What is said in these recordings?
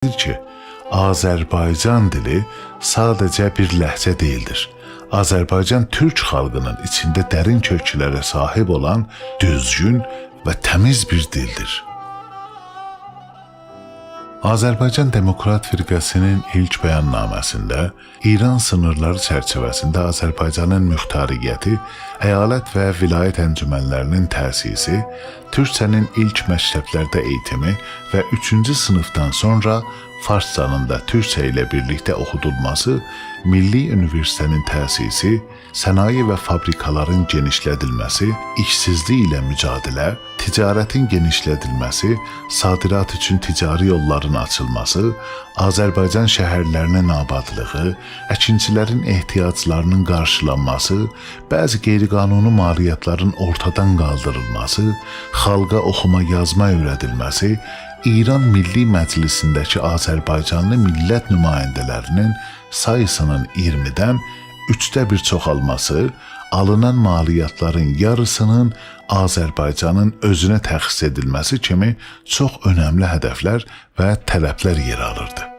Ki, Azərbaycan dili sadəcə bir ləhcə deyildir. Azərbaycan türk xalqının içində dərin köklərə sahib olan düzgün və təmiz bir dildir. Azərbaycan Demokrat Firqəsinin ilk bəyannaməsində İran sınırları çərçivəsində Azərbaycanın müxtariyyəti, əyalət və vilayət əncümənlərinin təsisi, Türkçənin ilk məktəblərdə eğitimi və 3-cü sinifdən sonra farscanın da Türkçə ilə birlikdə oxudulması, Milli Universitetin təsisi, sənaye və fabrikaların genişlədilməsi, işsizlik ilə mücadilə, ticarətin genişlədilməsi, sadirat üçün ticari yolların açılması, Azərbaycan şəhərlərinin abadlığı, əkinçilərin ehtiyaclarının qarşılanması, bəzi qeyri-qanuni maliyyətlərin ortadan qaldırılması, xalqa oxuma yazma öyrədilməsi, İran Milli Məclisindəki Azərbaycanlı millət nümayəndələrinin sayısının 20-dən 3də bir çoxalması, alınan maliyyatların yarısının Azərbaycanın özünə təxsis edilməsi kimi çox önəmli hədəflər və tələblər yer alırdı.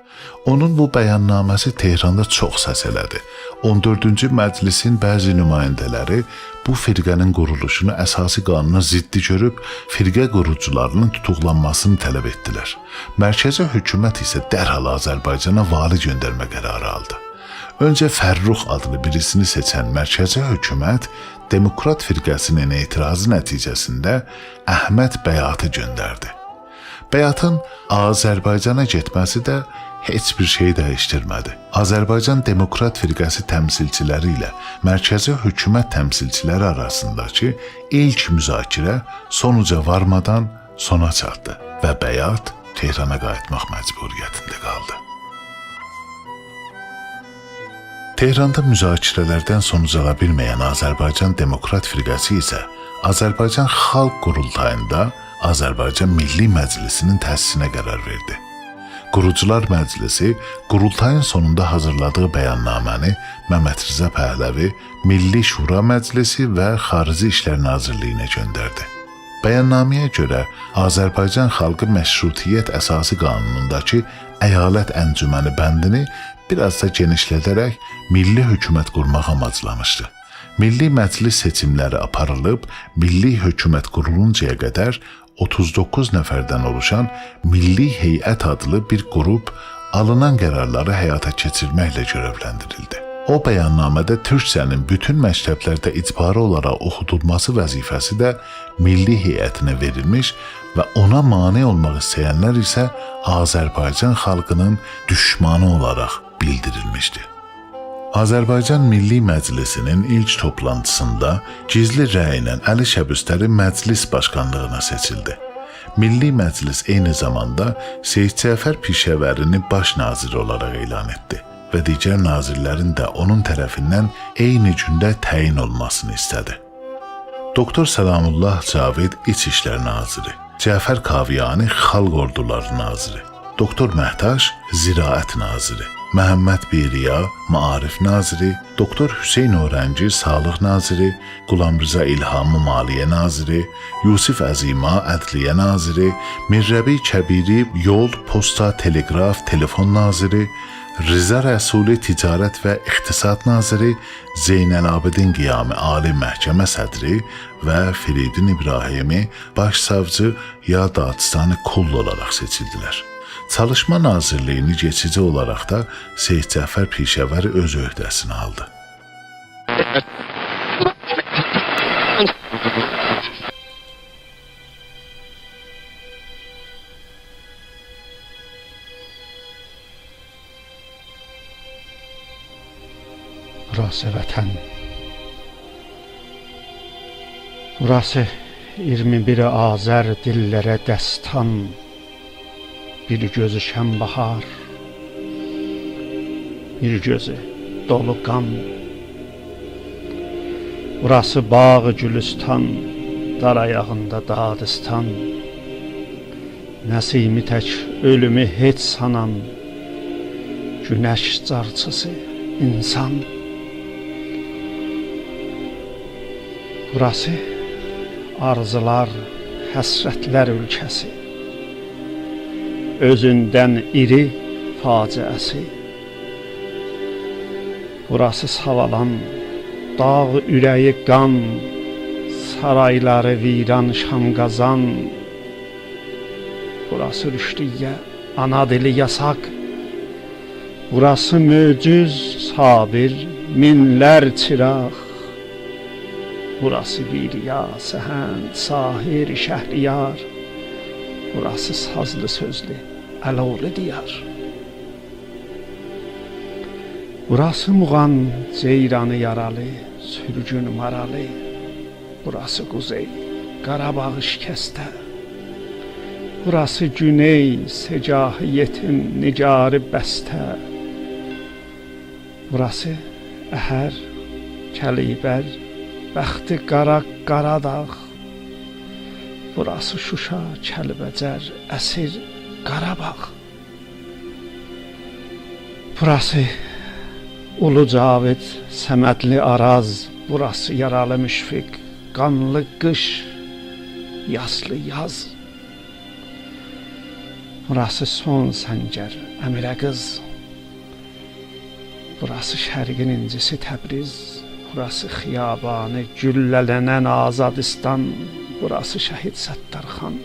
Onun bu bəyannaməsi Tehranda çox səs elədi. 14-cü məclisin bəzi nümayəndələri bu firqənin quruluşunu əsası qanuna ziddi görüb firqə qurucularının tutuqlanmasını tələb etdilər. Mərkəzi hökumət isə dərhal Azərbaycana vali göndərmə qərarı aldı. Öncə Fərrux adlı birisini seçən mərkəzi hökumət Demokrat firqəsinin etirazı nəticəsində Əhməd Bəyatı göndərdi. Bəyatın Azərbaycana getməsi də heç bir şey dəyişdirmədi. Azərbaycan Demokrat Firqəsi təmsilçiləri ilə mərkəzi hökumət təmsilçiləri arasındakı ilk müzakirə sonuca varmadan sona çatdı və Bəyat Tehrana qayıtmaq məcburiyyətində qaldı. Tehranda müzakirələrdən sonuc ala bilməyən Azərbaycan Demokrat Firqəsi isə Azərbaycan Xalq Qurultayında Azərbaycan Milli Məclisinin təsisinə qərar verdi. Qurucular Məclisi qurultayın sonunda hazırladığı bəyannaməni Məmməd Rza Pəhləvi Milli Şura Məclisi və Xarici İşlər Nazirliyinə göndərdi. Bəyannaməyə görə Azərbaycan xalqı məşrutiyyət əsası qanunundakı əyalət əncüməni bəndini biraz da genişlədərək milli hökumət qurmaq amaclamışdı. Milli Məclis seçimləri aparılıb, milli hökumət quruluncaya qədər 39 nəfərdən oluşan Milli Heyət adlı bir qrup alınan qərarları həyata keçirməklə görevləndirildi. O bəyannamədə Türkcənin bütün məktəblərdə icbari olaraq oxudulması vəzifəsi də Milli Heyətinə verilmiş və ona mane olmaq istəyənlər isə Azərbaycan xalqının düşmanı olaraq bildirilmişdi. Azərbaycan Milli Məclisinin ilk toplantısında gizli rəylə Əli Şəbüstəri məclis başkanlığına seçildi. Milli Məclis eyni zamanda Seyid Cəfər Pişəvərini baş nazir olaraq elan etdi və digər nazirlərin də onun tərəfindən eyni gündə təyin olmasını istədi. Doktor Səlamullah Cavid İçişlər Naziri, Cəfər Kaviyani Xalq Orduları Naziri, Doktor Məhtaş Ziraət Naziri, Məhəmməd Biriya Maarif Naziri, Doktor Hüseyn Orənci Sağlıq Naziri, Qulamrıza İlhamı Maliyyə Naziri, Yusif Əzima Ədliyyə Naziri, Mirrəbi Kəbiri Yol, Posta, Teleqraf, Telefon Naziri, Rıza Rəsuli Ticarət və İqtisad Naziri, Zeynəlabidin Qiyami Ali Məhkəmə sədri və Firidin İbrahimi başsavcı ya Dağıstanı Kull olaraq seçildilər. Çalışma Nazirliyini geçici olaraq da Seyid Cəfər Pişəvəri öz öhdəsinə aldı. Burası vətən. Burası 21 Azər dillərə dəstan. Bir gözü şən bahar. Bir gözü dolu qan. Burası bağ gülüstan, dar ayağında dadistan. Nəsimi tək ölümü heç sanan, Günəş carçısı insan. Burası arzular, həsrətlər ölkəsi. Özündən iri faciəsi. Burası savalan, dağ ürəyi qan, sarayları viran şamqazan. Burası rüşdiyyə, ana dili yasaq. Burası möcüz, sabir, minlər çıraq. Burası bir ya, səhənd, sahir, şəhriyar. Burası sazlı sözlü, əlovlu diyar. Burası Muğan, ceyranı yaralı, sürgün maralı. Burası Kuzey, Qarabağ şikəstə. Burası Güney, secahı yetim, nigarı bəstə. Burası Əhər, Kəlibər, bəxti qara Qaradağ. Burası Şuşa, Kəlbəcər, əsir Qarabağ. Burası Ulu Cavid, Səmədli Araz, burası yaralı müşfiq, qanlı qış, yaslı yaz. Burası son səngər, Əmirə qız. Burası şərqin incisi Təbriz, burası xiyabanı güllələnən Azadistan, burası şəhid Səttarxan.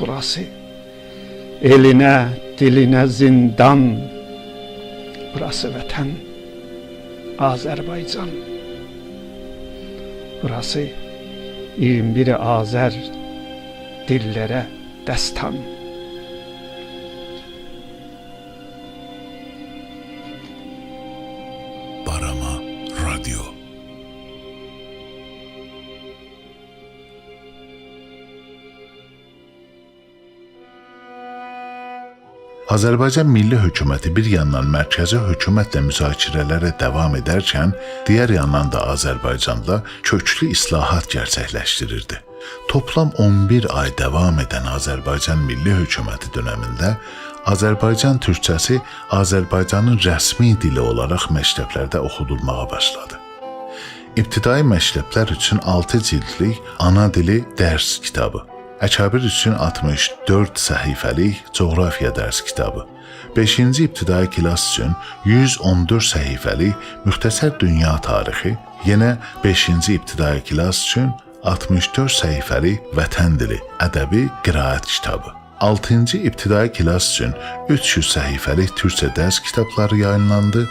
Burası elinə, dilinə zindan. Burası vətən Azərbaycan. Burası 21 Azər dillərə dəstan. Azərbaycan Milli Hökuməti bir yandan mərkəzi hökumətlə müzakirələrə davam edərkən, digər yandan da Azərbaycanda köklü islahat gerçəkləşdirirdi. Toplam 11 ay davam edən Azərbaycan Milli Hökuməti dövründə Azərbaycan türkçəsi Azərbaycanın rəsmi dili olaraq məktəblərdə oxudulmağa başladı. İbtidai məktəblər üçün 6 cildlik ana dili dərs kitabı, Əkabir üçün 64 səhifəlik coğrafiya dərs kitabı, 5-ci ibtidai klass üçün 114 səhifəlik müxtəsər dünya tarixi, yenə 5-ci ibtidai klass üçün 64 səhifəlik vətən dili, ədəbi qiraət kitabı. 6-cı ibtidai klass üçün 300 səhifəlik türkçə dərs kitabları yayınlandı.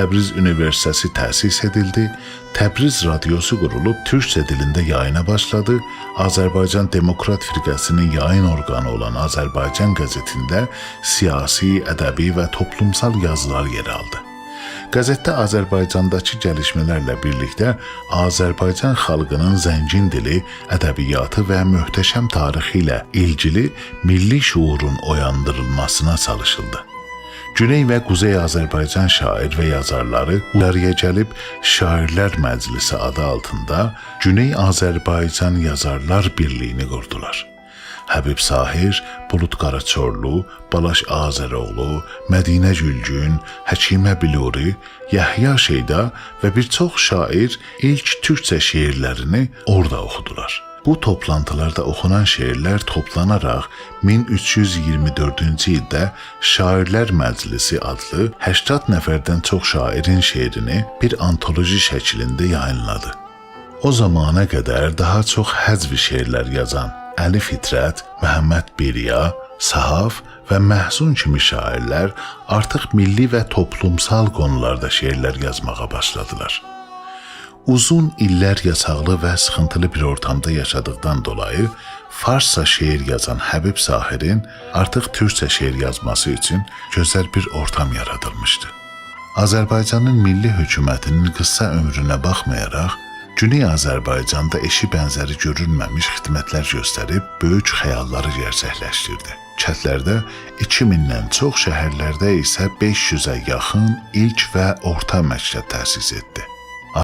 Təbriz Üniversitesi təsis edildi. Təbriz radiosu qurulub türkçə dilində yayına başladı. Azərbaycan Demokrat Firqəsinin yayın orqanı olan Azərbaycan qəzetində siyasi, ədəbi və toplumsal yazılar yer aldı. Qəzetdə Azərbaycandakı gəlişmələrlə birlikdə Azərbaycan xalqının zəngin dili, ədəbiyyatı və möhtəşəm tarixi ilə ilgili milli şuurun oyandırılmasına çalışıldı. Güney və Quzey Azərbaycan şair və yazarları Ularıya gəlib Şairlər Məclisi adı altında Güney Azərbaycan Yazarlar Birliyini qurdular. Həbib Sahir, Bulut Qaraçorlu, Balaş Azəroğlu, Mədinə Gülgün, Həkimə Biluri, Yəhya Şeyda və bir çox şair ilk türkçə şeirlərini orada oxudular. Bu toplantılarda oxunan şeirlər toplanaraq 1324-cü ildə Şairlər Məclisi adlı 80 nəfərdən çox şairin şeirini bir antoloji şəklində yayınladı. O zamana qədər daha çox həzv şeirlər yazan Əli Fitrət, Məhəmməd Beriya, Sahaf və Məhzun kimi şairlər artıq milli və toplumsal qonularda şeirlər yazmağa başladılar. Uzun illər yasaqlı və sıxıntılı bir ortamda yaşadıktan dolayı Farsça şeir yazan Həbib Sahirin artıq türkçə şeir yazması üçün gözəl bir ortam yaradılmışdı. Azərbaycanın milli hökumətinin qısa ömrünə baxmayaraq, Güney Azərbaycanda eşi bənzəri görülməmiş xidmətlər göstərib böyük xəyalları gerçəkləşdirdi. Kətlərdə 2000-dən çox, şəhərlərdə isə 500-ə yaxın ilk və orta məktəb təsis etdi.